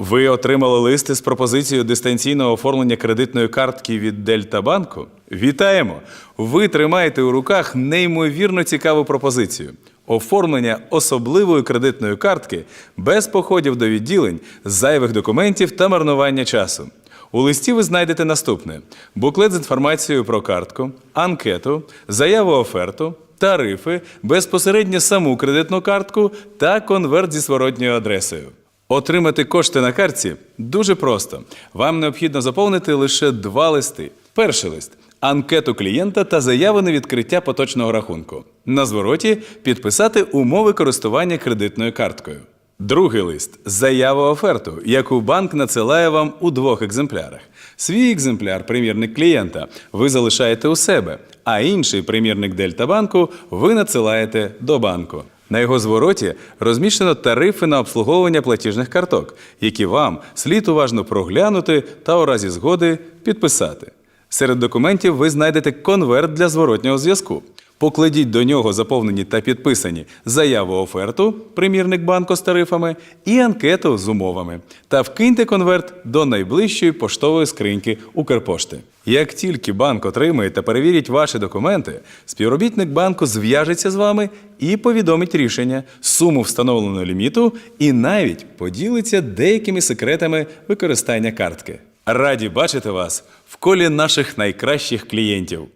Ви отримали листи з пропозицією дистанційного оформлення кредитної картки від Дельтабанку? Вітаємо! Ви тримаєте у руках неймовірно цікаву пропозицію. Оформлення особливої кредитної картки без походів до відділень, зайвих документів та марнування часу. У листі ви знайдете наступне: буклет з інформацією про картку, анкету, заяву оферту, тарифи, безпосередньо саму кредитну картку та конверт зі зворотньою адресою. Отримати кошти на картці дуже просто. Вам необхідно заповнити лише два листи. Перший лист анкету клієнта та заяву на відкриття поточного рахунку. На звороті підписати умови користування кредитною карткою. Другий лист заяву оферту, яку банк надсилає вам у двох екземплярах. Свій екземпляр, примірник клієнта, ви залишаєте у себе, а інший примірник Дельтабанку ви надсилаєте до банку. На його звороті розміщено тарифи на обслуговування платіжних карток, які вам слід уважно проглянути та у разі згоди підписати. Серед документів ви знайдете конверт для зворотнього зв'язку. Покладіть до нього заповнені та підписані заяву оферту, примірник банку з тарифами і анкету з умовами. Та вкиньте конверт до найближчої поштової скриньки Укрпошти. Як тільки банк отримає та перевірить ваші документи, співробітник банку зв'яжеться з вами і повідомить рішення, суму встановленого ліміту і навіть поділиться деякими секретами використання картки. Раді бачити вас в колі наших найкращих клієнтів.